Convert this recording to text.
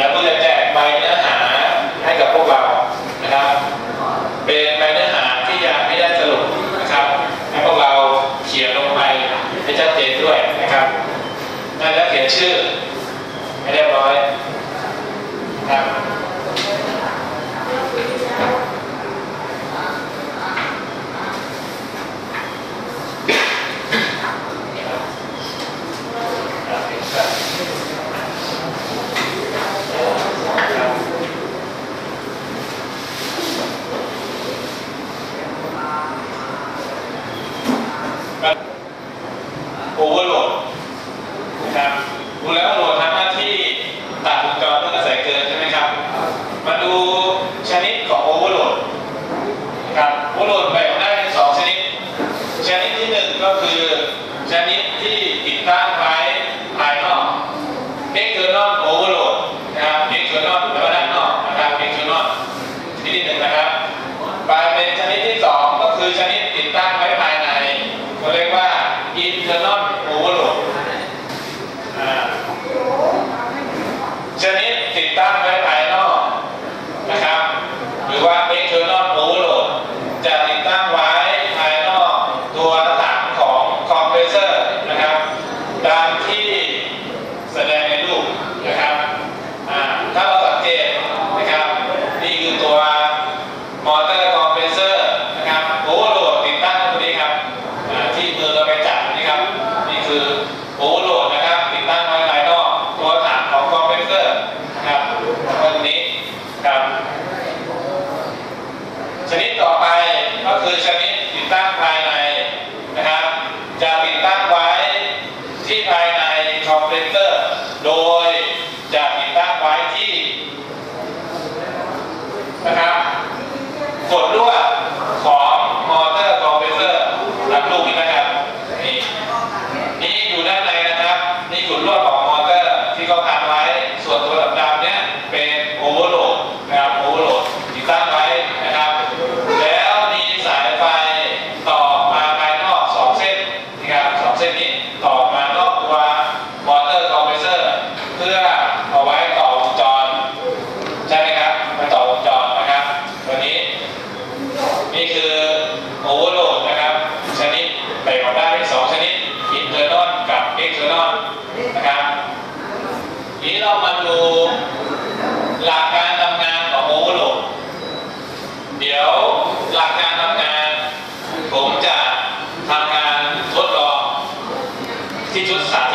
นะก็เลแจกใบเนื้อหาให้กับพวกเรานะครับ เป็นใบเนื้อหาที่ยังไม่ได้สรุปนะครับให้พวกเราเขียนลงไปให้ชัดเจนด้วยนะครับแลจะเขียนชื่อให้เรียบร้อยนะครับ โอเวอร์โหลดนะครับดูแล้วโหลดทำหน้าที่ตัดวงจรเมื่อกระแสเกินใช่ไหมครับ มาดูชนิดของโอเวอร์โหลดครับโอเวอร์โหลดแบ่งได้เป็นสองชนิด ชนิดที่หนึ่งก็คือ โดยจะติดตั้งไว้ที่นะครับส่วนรู นะครับนี้เรามาดูหลักการทำงานของโอเโลเดี๋ยวหลักการทำงาน ผมจะทำการทดลองที่ชุดสาม